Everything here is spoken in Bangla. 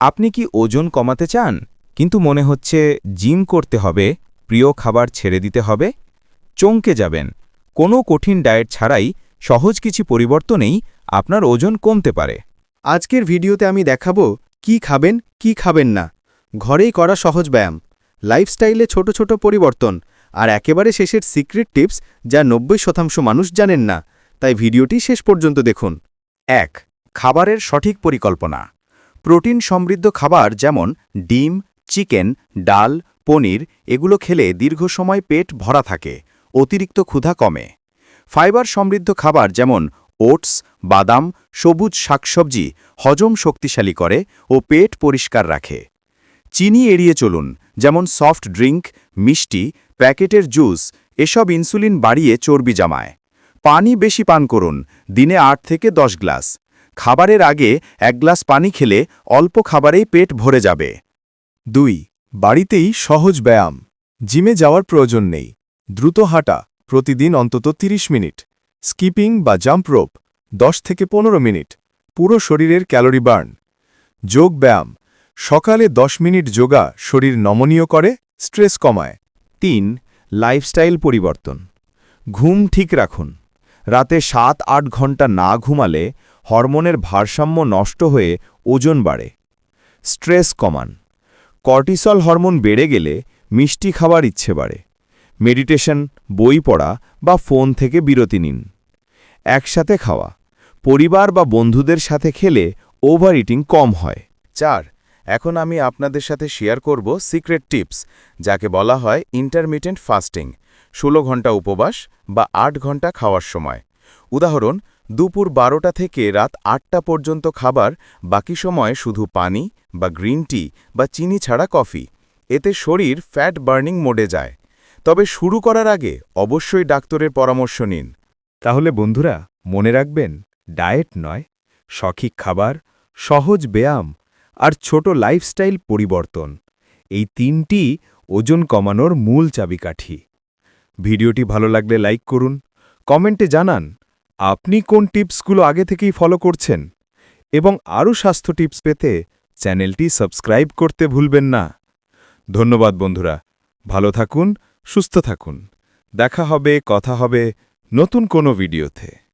আপনি কি ওজন কমাতে চান? কিন্তু মনে হচ্ছে জিম করতে হবে, প্রিয় খাবার ছেড়ে দিতে হবে, চমকে যাবেন। কোনো কঠিন ডায়েট ছাড়াই সহজ কিছু পরিবর্তনেই আপনার ওজন কমতে পারে। আজকের ভিডিওতে আমি দেখাবো কি খাবেন কি খাবেন না। ঘরেই করা সহজ ব্যায়াম, লাইফস্টাইলে ছোট ছোট পরিবর্তন আর একেবারে শেষের সিক্রেট টিপস যা নব্বই শতাংশ মানুষ জানেন না। তাই ভিডিওটি শেষ পর্যন্ত দেখুন। এক, খাবারের সঠিক পরিকল্পনা। প্রোটিন সমৃদ্ধ খাবার যেমন ডিম, চিকেন, ডাল, পনির এগুলো খেলে দীর্ঘ সময় পেট ভরা থাকে, অতিরিক্ত ক্ষুধা কমে। ফাইবার সমৃদ্ধ খাবার যেমন ওটস, বাদাম, সবুজ শাকসবজি হজম শক্তিশালী করে ও পেট পরিষ্কার রাখে। চিনি এড়িয়ে চলুন, যেমন সফট ড্রিঙ্ক মিষ্টি, প্যাকেটের জুস, এসব ইনসুলিন বাড়িয়ে চর্বি জমায়। পানি বেশি পান করুন, দিনে আট থেকে দশ গ্লাস। খাবারের আগে এক গ্লাস পানি খেলে অল্প খাবারেই পেট ভরে যাবে। দুই, বাড়িতেই সহজ ব্যায়াম। জিমে যাওয়ার প্রয়োজন নেই। দ্রুত হাঁটা, প্রতিদিন অন্তত 30 মিনিট। স্কিপিং বা জাম্প রোপ 10 থেকে পনেরো মিনিট। পুরো শরীরের ক্যালোরি বার্ন। যোগ ব্যায়াম। সকালে 10 মিনিট যোগা শরীর নমনীয় করে, স্ট্রেস কমায়। তিন, লাইফস্টাইল পরিবর্তন। ঘুম ঠিক রাখুন। রাতে সাত আট ঘণ্টা না ঘুমালে হরমোনের ভারসাম্য নষ্ট হয়ে ওজন বাড়ে। স্ট্রেস কমান। কর্টিসল হরমোন বেড়ে গেলে মিষ্টি খাবার ইচ্ছে বাড়ে। মেডিটেশন, বই পড়া বা ফোন থেকে বিরতি নিন। একসাথে খাওয়া। পরিবার বা বন্ধুদের সাথে খেলে ওভার ইটিং কম হয়। চার, এখন আমি আপনাদের সাথে শেয়ার করব সিক্রেট টিপস, যাকে বলা হয় ইন্টারমিটেন্ট ফাস্টিং ১৬ ঘণ্টা উপবাস বা আট ঘণ্টা খাওয়ার সময়। উদাহরণ দুপুর বারোটা থেকে রাত আটটা পর্যন্ত খাবার, বাকি সময় শুধু পানি বা গ্রিন টি বা চিনি ছাড়া কফি। এতে শরীর ফ্যাট বার্নিং মোডে যায়। তবে শুরু করার আগে অবশ্যই ডাক্তারের পরামর্শ নিন। তাহলে বন্ধুরা, মনে রাখবেন, ডায়েট নয়, সঠিক খাবার, সহজ ব্যায়াম আর ছোট লাইফস্টাইল পরিবর্তন। এই তিনটি ওজন কমানোর মূল চাবিকাঠি। ভিডিওটি ভালো লাগলে লাইক করুন, কমেন্টে জানান আপনি কোন টিপসগুলো আগে থেকেই ফলো করছেন? এবং আরও স্বাস্থ্য টিপস পেতে চ্যানেলটি সাবস্ক্রাইব করতে ভুলবেন না। ধন্যবাদ বন্ধুরা। ভালো থাকুন, সুস্থ থাকুন। দেখা হবে, কথা হবে নতুন কোনো ভিডিওতে।